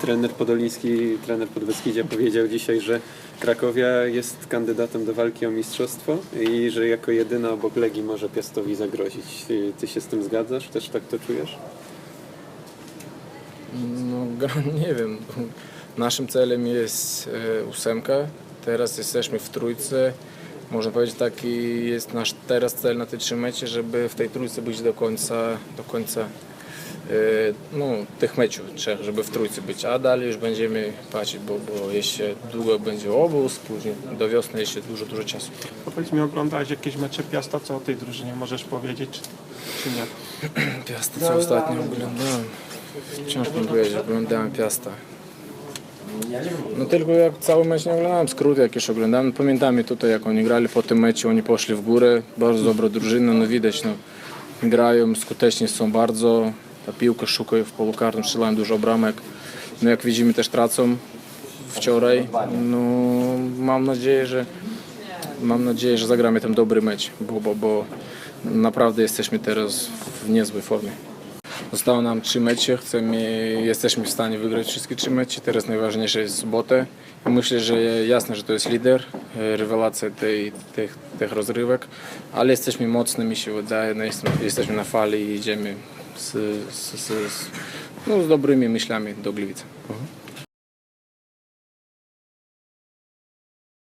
Trener Podoliński, trener Podbeskidzia powiedział dzisiaj, że Krakowia jest kandydatem do walki o mistrzostwo i że jako jedyna obok Legii może Piastowi zagrozić. Ty, się z tym zgadzasz? Też tak to czujesz? No, nie wiem. Naszym celem jest e, ósemka. Teraz jesteśmy w trójce. Można powiedzieć, taki jest nasz teraz cel na te trzy mecze, żeby w tej trójce być do końca, do końca no, tych meczów trzech, żeby w trójce być. A dalej już będziemy patrzeć, bo, bo jeszcze długo będzie obóz, później do wiosny jeszcze dużo, dużo czasu. Powiedz mi, oglądałeś jakieś mecze Piasta, co o tej drużynie możesz powiedzieć, czy, czy nie? Piasta, co ostatnio oglądałem? Ciężko mi powiedzieć, oglądałem Piasta. No tylko jak cały mecz nie oglądałem, skróty jakieś oglądałem. Pamiętam tutaj jak oni grali po tym meczu, oni poszli w górę, bardzo dobra drużyna, no widać, no grają, skutecznie są bardzo, ta piłka szukają w polu karnym, strzelają dużo bramek. No jak widzimy też tracą wczoraj, no mam nadzieję, że mam nadzieję, że zagramy ten dobry mecz, bo, bo, bo naprawdę jesteśmy teraz w niezłej formie. Zostało nam trzy mecze, chcemy, jesteśmy w stanie wygrać wszystkie trzy mecze. Teraz najważniejsze jest sobotę. Myślę, że jasne, że to jest lider, e, rewelacja tej, tych, tych rozrywek, ale jesteśmy mocni, mi się wydaje, jesteśmy na fali i idziemy z, z, z, no, z dobrymi myślami do Gliwice.